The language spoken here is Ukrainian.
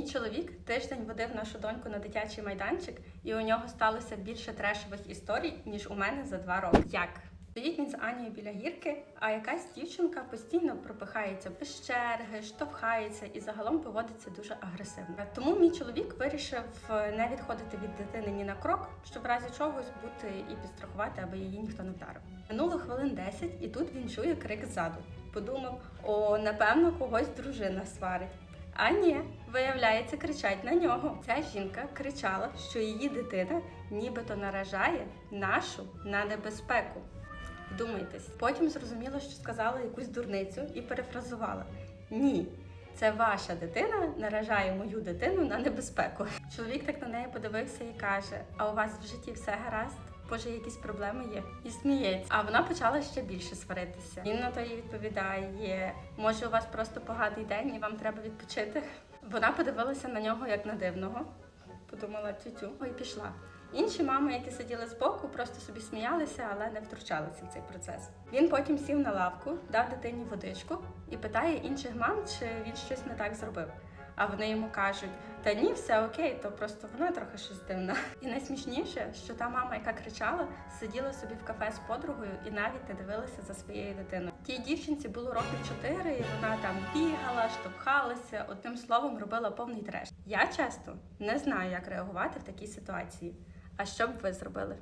Мій чоловік тиждень водив нашу доньку на дитячий майданчик, і у нього сталося більше трешових історій, ніж у мене за два роки. Як? Стоїть він з Анією біля гірки, а якась дівчинка постійно пропихається без черги, штовхається і загалом поводиться дуже агресивно. Тому мій чоловік вирішив е, не відходити від дитини ні на крок, щоб в разі чогось бути і підстрахувати, аби її ніхто не вдарив. Минуло хвилин 10, і тут він чує крик ззаду. Подумав: о, напевно, когось дружина сварить. А ні, виявляється, кричать на нього. Ця жінка кричала, що її дитина нібито наражає нашу на небезпеку. Вдумайтесь. Потім зрозуміло, що сказала якусь дурницю і перефразувала: Ні, це ваша дитина наражає мою дитину на небезпеку. Чоловік так на неї подивився і каже: А у вас в житті все гаразд? Боже, якісь проблеми є, і сміється. А вона почала ще більше сваритися. Він на то їй відповідає: може, у вас просто поганий день і вам треба відпочити. Вона подивилася на нього як на дивного, подумала тютю і пішла. Інші мами, які сиділи збоку, просто собі сміялися, але не втручалися в цей процес. Він потім сів на лавку, дав дитині водичку і питає інших мам, чи він щось не так зробив. А вони йому кажуть: та ні, все окей, то просто вона трохи щось дивна. І найсмішніше, що та мама, яка кричала, сиділа собі в кафе з подругою і навіть не дивилася за своєю дитиною. Тій дівчинці було років чотири, і вона там бігала, штовхалася, одним словом робила повний треш. Я часто не знаю, як реагувати в такій ситуації. А що б ви зробили?